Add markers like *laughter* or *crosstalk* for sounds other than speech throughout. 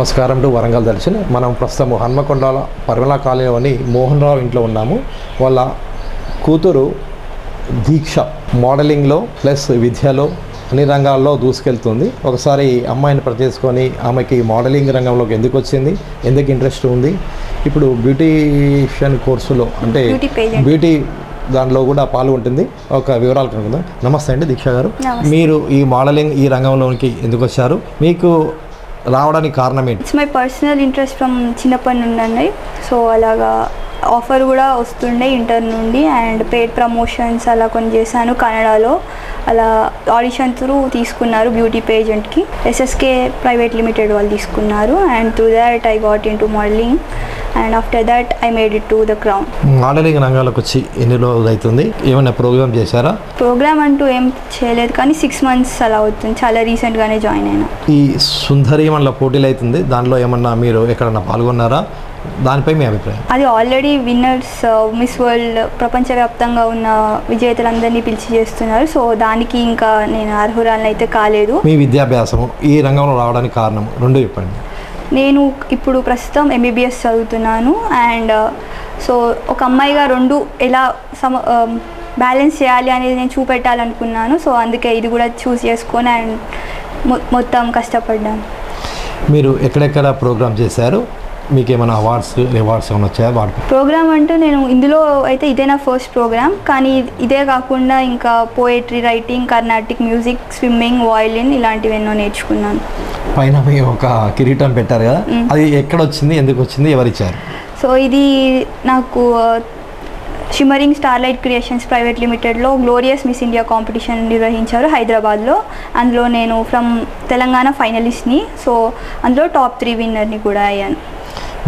నమస్కారం టు వరంగల్ దర్శన్. మనం ప్రస్తుతం హన్మకొండల పరిమళ కాలనీలోని మోహన్ రావు ఇంట్లో ఉన్నాము. వాళ్ళ కూతురు దీక్ష మోడలింగ్లో ప్లస్ విద్యలో అన్ని రంగాల్లో దూసుకెళ్తుంది. ఒకసారి అమ్మాయిని ప్రతిసుకొని ఆమెకి మోడలింగ్ రంగంలోకి ఎందుకు వచ్చింది? ఎందుకు ఇంట్రెస్ట్ ఉంది? ఇప్పుడు బ్యూటీషియన్ కోర్సులో అంటే. బ్యూటీ దాంట్లో కూడా పాల్గొంటుంది. ఒక వివరాలు కనుక్కుందాం. నమస్తే అండి దీక్ష గారు. మీరు ఈ మోడలింగ్ ఈ రంగంలోకి ఎందుకు వచ్చారు? మీకు రావడానికి కారణం ఏంటి? It's my personal interest from చిన్నప్పటి నుండి అండి. సో అలాగా ఆఫర్ కూడా వస్తుండే ఇంటర్ నుండి అండ్ పెయిడ్ ప్రమోషన్స్ అలా కొన్ని చేశాను కన్నడలో. అలా ఆడిషన్ త్రూ తీసుకున్నారు బ్యూటీ పేజెంట్కి ఎస్ఎస్కే ప్రైవేట్ లిమిటెడ్ వాళ్ళు తీసుకున్నారు. And through that I got into modelling and after that I made it to the crown modelling రంగంలోకి వచ్చి ఎన్ని రోజులు అవుతుంది? ఏమైనా ప్రోగ్రామ్ చేశారా? ప్రోగ్రామ్ అంటూ ఏం చేయలేదు కానీ సిక్స్ మంత్స్ అలా అవుతుంది. చాలా రీసెంట్గానే జాయిన్ అయినా. ఈ సుందరీమణుల పోటీలు అవుతుంది. దాంట్లో ఏమన్నా మీరు ఎక్కడన్నా పాల్గొన్నారా? దానిపై మీ అభిప్రాయం. అది ఆల్రెడీ విన్నర్స్ మిస్ వరల్డ్ ప్రపంచవ్యాప్తంగా ఉన్న విజేతలందరినీ పిలిచి చేస్తున్నారు. సో దానికి ఇంకా నేను అర్హురాలను అయితే కాలేదు. మీ విద్యాభ్యాసము ఈ రంగంలో రావడానికి కారణం. రెండు చెప్పండి. నేను ఇప్పుడు ప్రస్తుతం ఎంబీబీఎస్ చదువుతున్నాను అండ్ సో ఒక అమ్మాయిగా రెండు ఎలా సమ బ్యాలెన్స్ చేయాలి అనేది నేను చూపెట్టాలనుకున్నాను. సో అందుకే ఇది కూడా చూస్ చేసుకొని అండ్ మొత్తం కష్టపడ్డాను. మీరు ఎక్కడెక్కడ ప్రోగ్రామ్ చేశారు? మీకు ఏమైనా అవార్డ్స్ రివార్డ్స్ ఏమైనా వచ్చాయా? ప్రోగ్రామ్ అంటే నేను ఇందులో అయితే ఇదే నా ఫస్ట్ ప్రోగ్రామ్. కానీ ఇదే కాకుండా ఇంకా poetry writing Carnatic music swimming violin ఇలాంటివి ఎన్నో నేర్చుకున్నాను. పైన ఒక కిరీటం పెట్టారు కదా. అది ఎక్కడ వచ్చింది ఎందుకు వచ్చింది ఎవరిచ్చారు? సో ఇది నాకు షిమరింగ్ స్టార్లైట్ క్రియేషన్స్ ప్రైవేట్ లిమిటెడ్లో గ్లోరియస్ మిస్ ఇండియా కాంపిటీషన్ నిర్వహించారు హైదరాబాద్లో. అందులో నేను ఫ్రమ్ తెలంగాణ ఫైనలిస్ట్ని సో అందులో టాప్ త్రీ విన్నర్ని కూడా అయ్యాను.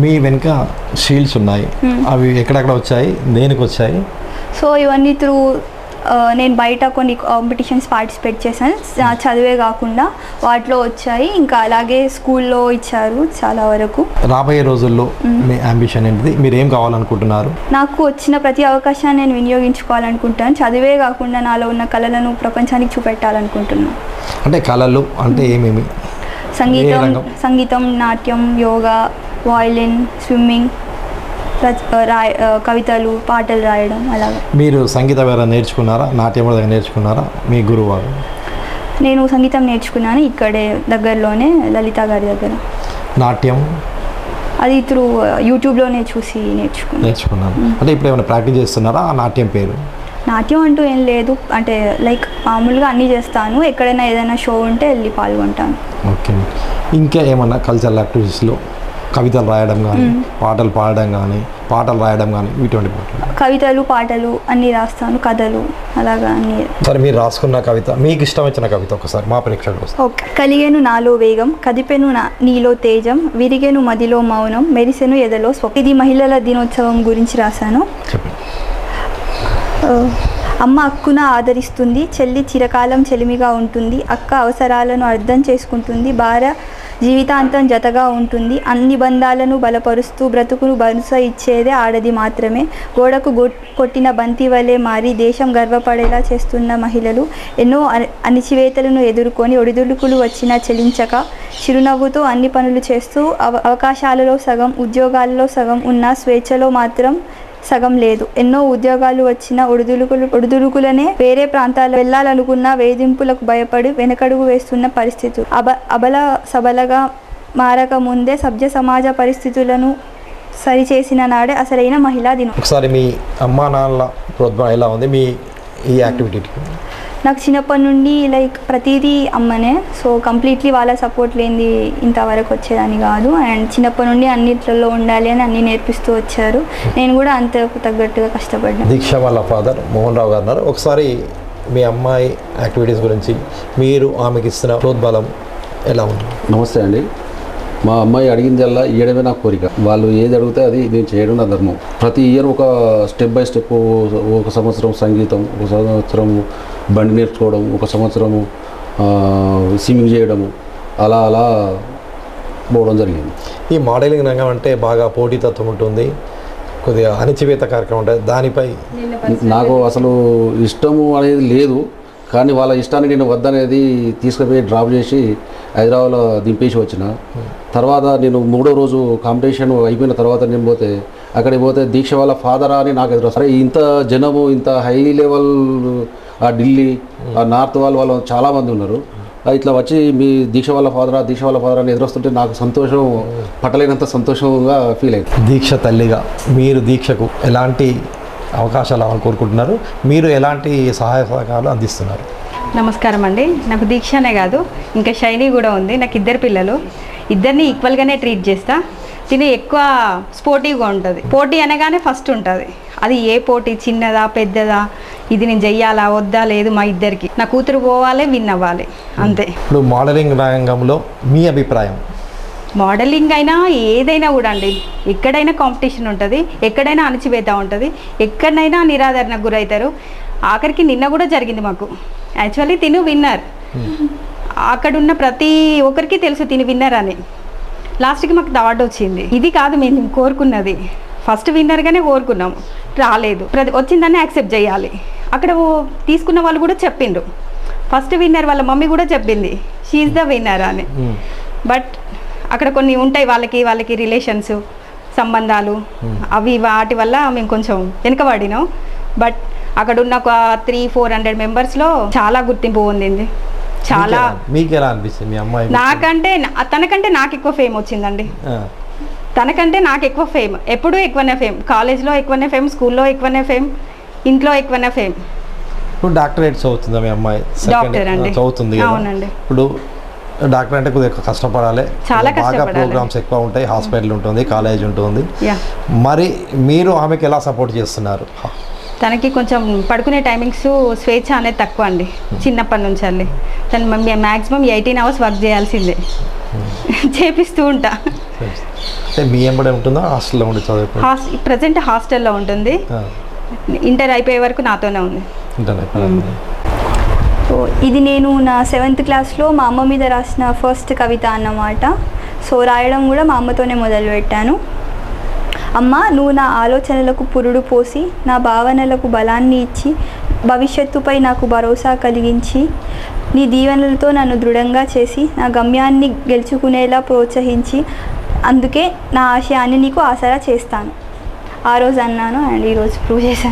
మీ వెనుక షీల్డ్స్ ఉన్నాయి. అవి ఎక్కడెక్కడ వచ్చాయి? దేనికి వచ్చాయి సో ఇవన్నీ త్రూ నేను బయట కొన్ని కాంపిటీషన్స్ పార్టిసిపేట్ చేశాను. చదివే కాకుండా వాటిలో వచ్చాయి. ఇంకా అలాగే స్కూల్లో ఇచ్చారు చాలా వరకు. రాబోయే రోజుల్లో మీ అంబిషన్ ఏంటిది? మీరు ఏం కావాలనుకుంటున్నారు? నాకు వచ్చిన ప్రతి అవకాశాన్ని నేను వినియోగించుకోవాలనుకుంటాను చదివే కాకుండా నాలో ఉన్న కళలను ప్రపంచానికి చూపెట్టాలనుకుంటున్నాను. అంటే కళలు అంటే ఏమేమి? సంగీతం? సంగీతం నాట్యం యోగా వాయిలిన్ స్విమ్మింగ్ కవితలు పాటలు రాయడం అలాగా. మీరు సంగీతం ఏమైనా నేర్చుకున్నారా? నాట్యం కూడా నేర్చుకున్నారా? మీ గురువు నేను సంగీతం నేర్చుకున్నాను ఇక్కడే దగ్గరలోనే లలిత గారి దగ్గర. నాట్యం? అది త్రూ యూట్యూబ్లోనే చూసి నేర్చుకున్నాను. నేర్చుకున్నాను. అంటే ఇప్పుడు ఏమైనా ప్రాక్టీస్ చేస్తున్నారా? ఆ నాట్యం పేరు? నాట్యం అంటూ ఏం లేదు. అంటే లైక్ మామూలుగా అన్నీ చేస్తాను. ఎక్కడైనా ఏదైనా షో ఉంటే వెళ్ళి పాల్గొంటాను. ఓకే. ఇంకా ఏమన్నా కల్చరల్ యాక్టివిటీస్లో? కవితలు రాయడం కానీ పాటలు పాడడం కానీ పాటలు రాయడం కానీ ఇటువంటి కవితలు పాటలు అన్నీ రాస్తాను కథలు అలాగా అన్నీ. సరే మీరు రాసుకున్న కవిత మీకు ఇష్టం వచ్చిన కవిత ఒకసారి మా ప్రేక్షకులు ఓకే. కలిగెను నాలో వేగం కదిపెను నా నీలో తేజం విరిగెను మదిలో మౌనం మెరిసెను ఎదలో స్వ ఇది మహిళల దినోత్సవం గురించి రాశాను. అమ్మ అక్కున ఆదరిస్తుంది చెల్లి చిరకాలం చెలిమిగా ఉంటుంది అక్క అవసరాలను అర్థం చేసుకుంటుంది భార్య జీవితాంతం జతగా ఉంటుంది. అన్ని బంధాలను బలపరుస్తూ బ్రతుకును భరుస ఇచ్చేదే ఆడది మాత్రమే. గోడకు కొట్టిన బంతి వలె మారి దేశం గర్వపడేలా చేస్తున్న మహిళలు ఎన్నో అణిచివేతలను ఎదుర్కొని ఒడిదుడుకులు వచ్చినా చెలించక చిరునవ్వుతో అన్ని పనులు చేస్తూ అవ అవకాశాలలో సగం ఉద్యోగాలలో సగం ఉన్న స్వేచ్ఛలో మాత్రం సగం లేదు. ఎన్నో ఉద్యోగాలు వచ్చిన ఉడుదులుకులు ఉడుదులుకులనే వేరే ప్రాంతాలు వెళ్ళాలనుకున్న వేధింపులకు భయపడి వెనకడుగు వేస్తున్న పరిస్థితులు అబ అబల సబలగా మారక ముందే సభ్య సమాజ పరిస్థితులను సరిచేసిన నాడే అసలైన మహిళా దినం. ఒకసారి మీ అమ్మా నాన్నల ప్రోద్బలం ఎలా ఉంది? మీ ఈ యాక్టివిటీకి? నాకు చిన్నప్పటి నుండి లైక్ ప్రతిదీ అమ్మనే. సో కంప్లీట్లీ వాళ్ళ సపోర్ట్ లేనిది ఇంతవరకు వచ్చేదాన్ని కాదు. అండ్ చిన్నప్పటి నుండి అన్నిట్లలో ఉండాలి అని అన్నీ నేర్పిస్తూ వచ్చారు. నేను కూడా అంతకు తగ్గట్టుగా కష్టపడ్డాను. దీక్ష వాళ్ళ ఫాదర్ మోహన్ రావు గారు ఒకసారి మీ అమ్మాయి యాక్టివిటీస్ గురించి మీరు ఆమెకి ఇస్తున్న ప్రోద్బలం ఎలా ఉంది నమస్తే అండి. మా అమ్మాయి అడిగిందల్లా ఇయ్యడమే నా కోరిక. వాళ్ళు ఏది అడిగితే అది నేను చేయడం నా ధర్మం. ప్రతి ఇయర్ ఒక స్టెప్ బై స్టెప్ ఒక సంవత్సరం సంగీతం ఒక సంవత్సరం బండి నేర్చుకోవడం ఒక సంవత్సరము స్విమ్మింగ్ చేయడము అలా అలా పోవడం జరిగింది. ఈ మోడలింగ్ రంగం అంటే బాగా పోటీతత్వం ఉంటుంది. కొద్దిగా అణిచివేత కార్యక్రమం ఉంటుంది. దానిపై నాకు అసలు ఇష్టము అనేది లేదు. కానీ వాళ్ళ ఇష్టాన్ని నేను వద్దనేది తీసుకుపోయి డ్రాప్ చేసి హైదరాబాద్లో దింపేసి వచ్చిన. తర్వాత నేను మూడో రోజు కాంపిటీషన్ అయిపోయిన తర్వాత నేను పోతే అక్కడికి పోతే దీక్ష వాళ్ళ ఫాదరా అని నాకు ఎదురు సరే ఇంత జనము ఇంత హై లెవెల్ ఆ ఢిల్లీ ఆ నార్త్ వాళ్ళు వాళ్ళు చాలామంది ఉన్నారు. ఇట్లా వచ్చి మీ దీక్ష వాళ్ళ ఫాదరా దీక్ష వాళ్ళ ఫాదర్ అని ఎదురొస్తుంటే నాకు సంతోషం పట్టలేనంత సంతోషంగా ఫీల్ అయింది. దీక్ష తల్లిగా మీరు దీక్షకు ఎలాంటి అవకాశాలు కోరుకుంటున్నారు. మీరు ఎలాంటి సహాయ సహకారాలు అందిస్తున్నారు? నమస్కారం అండి. నాకు దీక్షనే కాదు ఇంకా షైనీ కూడా ఉంది. నాకు ఇద్దరు పిల్లలు. ఇద్దరిని ఈక్వల్గానే ట్రీట్ చేస్తా. తిని ఎక్కువ స్పోర్టివ్గా ఉంటుంది. పోటీ అనగానే ఫస్ట్ ఉంటుంది. అది ఏ పోటీ? చిన్నదా? పెద్దదా? ఇది నేను చెయ్యాలా? వద్దా? లేదు మా ఇద్దరికి. నా కూతురు పోవాలి విన్ అవ్వాలి. అంతే. ఇప్పుడు మోడలింగ్ రంగంలో మీ అభిప్రాయం? మోడలింగ్ అయినా ఏదైనా కూడా అండి. ఎక్కడైనా కాంపిటీషన్ ఉంటుంది ఎక్కడైనా అణచివేత ఉంటుంది ఎక్కడైనా నిరాదరణకు గురవుతారు. ఆఖరికి నిన్న కూడా జరిగింది మాకు. యాక్చువల్లీ తిను విన్నర్. అక్కడున్న ప్రతి ఒక్కరికి తెలుసు తిని విన్నర్ అని. లాస్ట్కి మాకు అవార్డు వచ్చింది. ఇది కాదు మేము కోరుకున్నది. ఫస్ట్ విన్నర్గానే కోరుకున్నాం రాలేదు. ప్రతి వచ్చిందని యాక్సెప్ట్ చేయాలి. అక్కడ తీసుకున్న వాళ్ళు కూడా చెప్పిండ్రు. ఫస్ట్ విన్నర్ వాళ్ళ మమ్మీ కూడా చెప్పింది. షీఈ్ ద విన్నర్ అని. బట్ అక్కడ కొన్ని ఉంటాయి వాళ్ళకి వాళ్ళకి రిలేషన్స్ సంబంధాలు. అవి వాటి వల్ల మేము కొంచెం వెనుకబడినాం. బట్ అక్కడ ఉన్న ఒక త్రీ ఫోర్ హండ్రెడ్ మెంబర్స్లో చాలా గుర్తింపు పొందింది. చాలా మీకు ఎలా అనిపిస్తుంది మీ అమ్మాయి నాకంటే తనకంటే నాకు ఎక్కువ ఫేమ్ వచ్చిందండి. తనకంటే నాకు ఎక్కువ ఫేమ్ ఎప్పుడూ ఎక్కువనే ఫేమ్ కాలేజ్లో ఎక్కువనే ఫేమ్ స్కూల్లో ఎక్కువనే ఫేమ్ ఇంట్లో ఎక్కువనే ఫేమ్ ఇప్పుడు డాక్టరేట్ చదువుతుందా మీ అమ్మాయి? డాక్టర్ అండి. చదువుతుంది అవునండి. ఇప్పుడు డాక్టర్ అంటే కొద్దిగా కష్టపడాలి. చాలా బాగా. ప్రోగ్రామ్స్ ఎక్కువ ఉంటాయి. హాస్పిటల్ ఉంటుంది కాలేజ్ ఉంటుంది. మరి మీరు ఆమెకి ఎలా సపోర్ట్ చేస్తున్నారు? తనకి కొంచెం పడుకునే టైమింగ్స్ స్వేచ్ఛ అనేది తక్కువ అండి. చిన్నప్పటి నుంచి అండి. తను మ్యాక్సిమం ఎయిటీన్ అవర్స్ వర్క్ చేయాల్సిందే. *laughs* చేపిస్తూ ఉంటా. మీ ఎంబడే ఉంటుందా? హాస్టల్లో ఉండి హాస్ ప్రజెంట్ హాస్టల్లో ఉంటుంది. ఇంటర్ అయిపోయే వరకు నాతోనే ఉంది. సో ఇది నేను నా సెవెంత్ క్లాస్లో మా అమ్మ మీద రాసిన ఫస్ట్ కవిత అన్నమాట. సో రాయడం కూడా మా అమ్మతోనే మొదలుపెట్టాను. అమ్మ నువ్వు నా ఆలోచనలకు పురుడు పోసి నా భావనలకు బలాన్ని ఇచ్చి భవిష్యత్తుపై నాకు భరోసా కలిగించి నీ దీవెనలతో నన్ను దృఢంగా చేసి నా గమ్యాన్ని గెలుచుకునేలా ప్రోత్సహించి అందుకే నా ఆశయాన్ని నీకు ఆసరా చేస్తాను. ఆ రోజు అన్నాను అండ్ ఈరోజు ప్రూవ్ చేశాను.